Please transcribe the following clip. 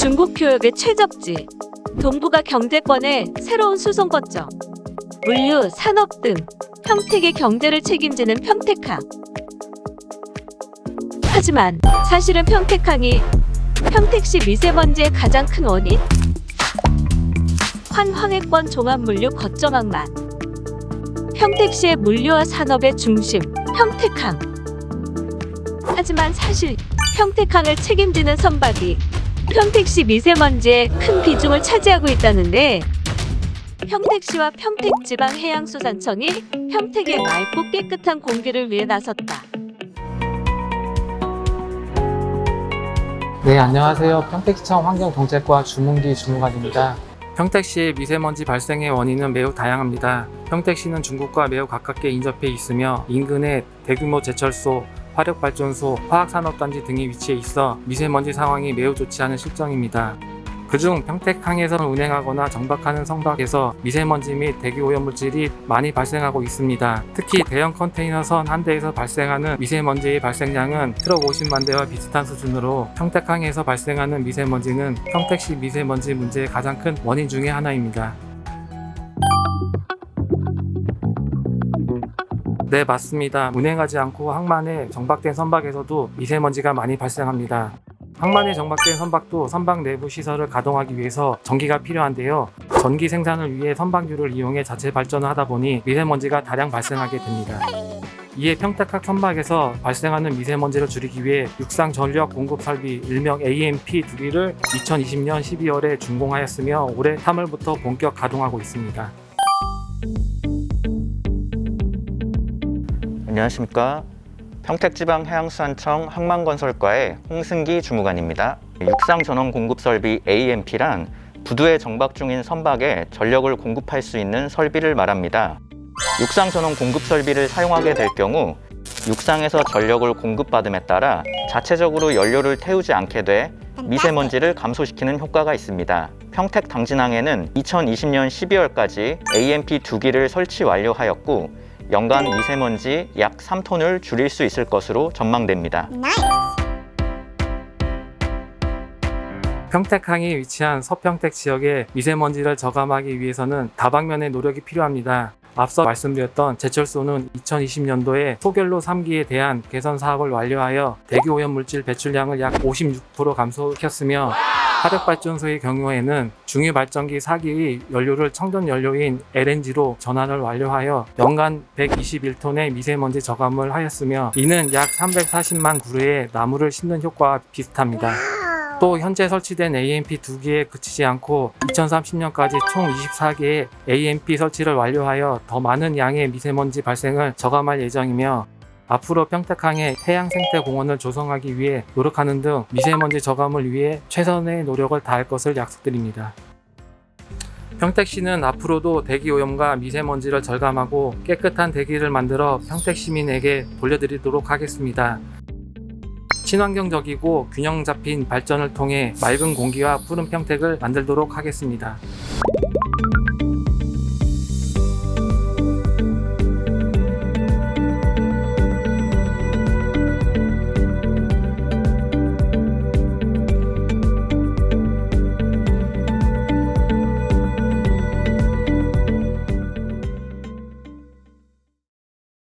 중국 교역의 최적지, 동북아 경제권의 새로운 수송 거점, 물류, 산업 등 평택의 경제를 책임지는 평택항. 하지만 사실은 평택항이 평택시 미세먼지의 가장 큰 원인? 환황해권 종합물류 거점항만. 평택시의 물류와 산업의 중심, 평택항. 하지만 사실 평택항을 책임지는 선박이 평택시 미세먼지의 큰 비중을 차지하고 있다는데 평택시와 평택지방해양수산청이 평택의 맑고 깨끗한 공기를 위해 나섰다. 네, 안녕하세요. 평택시청 환경정책과 주문기 주무관입니다. 평택시의 미세먼지 발생의 원인은 매우 다양합니다. 평택시는 중국과 매우 가깝게 인접해 있으며 인근에 대규모 제철소, 화력발전소, 화학산업단지 등이 위치해 있어 미세먼지 상황이 매우 좋지 않은 실정입니다. 그중 평택항에서 운행하거나 정박하는 선박에서 미세먼지 및 대기 오염물질이 많이 발생하고 있습니다. 특히 대형 컨테이너선 한 대에서 발생하는 미세먼지의 발생량은 트럭 50만 대와 비슷한 수준으로 평택항에서 발생하는 미세먼지는 평택시 미세먼지 문제의 가장 큰 원인 중의 하나입니다. 네, 맞습니다. 운행하지 않고 항만에 정박된 선박에서도 미세먼지가 많이 발생합니다. 항만에 정박된 선박도 선박 내부 시설을 가동하기 위해서 전기가 필요한데요. 전기 생산을 위해 선박유를 이용해 자체 발전을 하다 보니 미세먼지가 다량 발생하게 됩니다. 이에 평택항 선박에서 발생하는 미세먼지를 줄이기 위해 육상 전력 공급 설비 일명 AMP 두 기를 2020년 12월에 준공하였으며 올해 3월부터 본격 가동하고 있습니다. 안녕하십니까. 평택지방해양수산청 항만건설과의 홍승기 주무관입니다. 육상 전원 공급 설비 AMP란 부두에 정박 중인 선박에 전력을 공급할 수 있는 설비를 말합니다. 육상 전원 공급 설비를 사용하게 될 경우 육상에서 전력을 공급받음에 따라 자체적으로 연료를 태우지 않게 돼 미세먼지를 감소시키는 효과가 있습니다. 평택 당진항에는 2020년 12월까지 AMP 두 기를 설치 완료하였고 연간 미세먼지 약 3톤을 줄일 수 있을 것으로 전망됩니다. 평택항이 위치한 서평택 지역의 미세먼지를 저감하기 위해서는 다방면의 노력이 필요합니다. 앞서 말씀드렸던 제철소는 2020년도에 소결로 3기에 대한 개선 사업을 완료하여 대기 오염 물질 배출량을 약 56% 감소시켰으며 화력 발전소의 경우에는 중유 발전기 4기의 연료를 청전 연료인 LNG로 전환을 완료하여 연간 121톤의 미세먼지 저감을 하였으며 이는 약 340만 그루의 나무를 심는 효과와 비슷합니다. 또 현재 설치된 AMP 두 개에 그치지 않고 2030년까지 총 24개의 AMP 설치를 완료하여 더 많은 양의 미세먼지 발생을 저감할 예정이며 앞으로 평택항에 해양생태공원을 조성하기 위해 노력하는 등 미세먼지 저감을 위해 최선의 노력을 다할 것을 약속드립니다. 평택시는 앞으로도 대기오염과 미세먼지를 절감하고 깨끗한 대기를 만들어 평택 시민에게 돌려드리도록 하겠습니다. 친환경적이고 균형 잡힌 발전을 통해 맑은 공기와 푸른 평택을 만들도록 하겠습니다.